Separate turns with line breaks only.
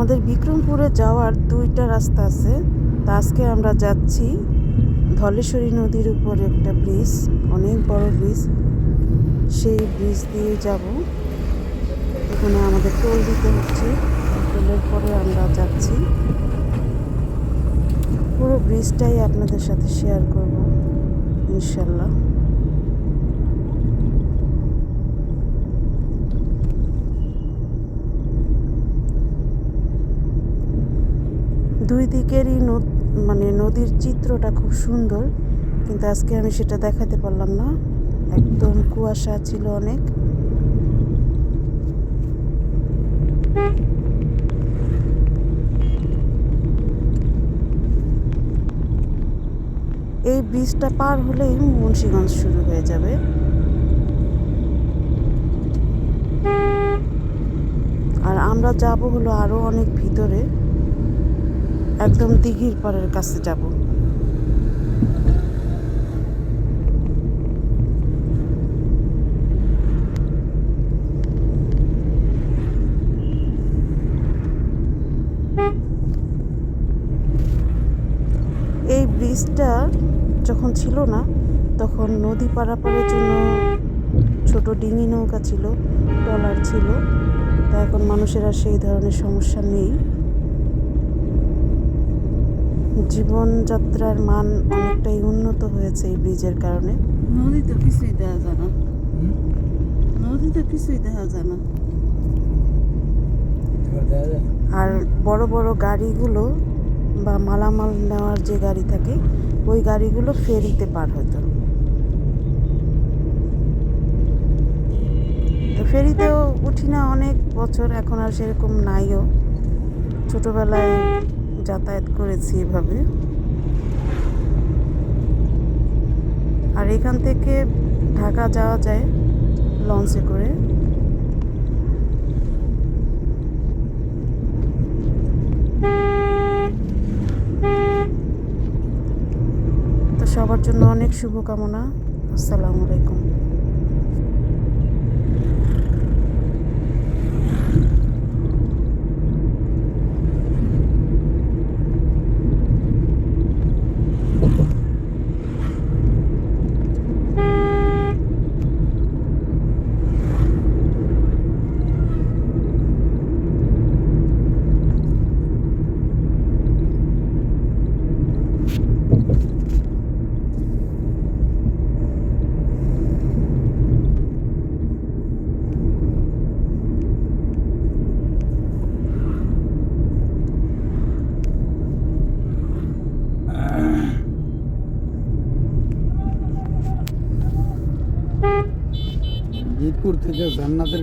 আমাদের বিক্রমপুরে যাওয়ার দুইটা রাস্তা আছে। তা আজকে আমরা যাচ্ছি ধলেশ্বরী নদীর উপরে একটা ব্রিজ অনেক বড় ব্রিজ সেই ব্রিজ দিয়ে যাব। এখানে আমাদের টোল দিতে হচ্ছে। টোলের পরে আমরা যাচ্ছি। পুরো ব্রিজটাই আপনাদের সাথে শেয়ার করব, ইনশাল্লাহ। দুই দিকেরই মানে নদীর চিত্রটা খুব সুন্দর, কিন্তু আজকে আমি সেটা দেখাতে পারলাম না। একদম কুয়াশা ছিল অনেক। এই ব্রিজটা পার হলেই মুন্সীগঞ্জ শুরু হয়ে যাবে। আর আমরা যাব হলো আরও অনেক ভিতরে। একদম দিঘির পাড়ের কাছে যাব। এই ব্রিজটা যখন ছিল না, তখন নদী পারাপারের জন্য ছোট ডিঙি নৌকা ছিল, ট্রলার ছিল। তা এখন মানুষের আর সেই ধরনের সমস্যা নেই। জীবনযাত্রার মান অনেকটাই উন্নত হয়েছে এই ব্রিজের কারণে।
নদী তো কিছুই দেখা যায় না। নদী তো কিছুই দেখা যায় না।
আর বড় বড় গাড়িগুলো বা মালামাল নেওয়ার যে গাড়ি থাকে ওই গাড়িগুলো ফেরিতে পার হতো। তো ফেরিতেও উঠি না অনেক বছর এখন আর সেরকম নাইও। ছোটবেলায় যাতায়াত করেছি এভাবে। আর এখান থেকে ঢাকা যাওয়া যায় লঞ্চে করে। তো সবার জন্য অনেক শুভকামনা। আসসালামু আলাইকুম।
জিতপুর থেকে জান্নাতের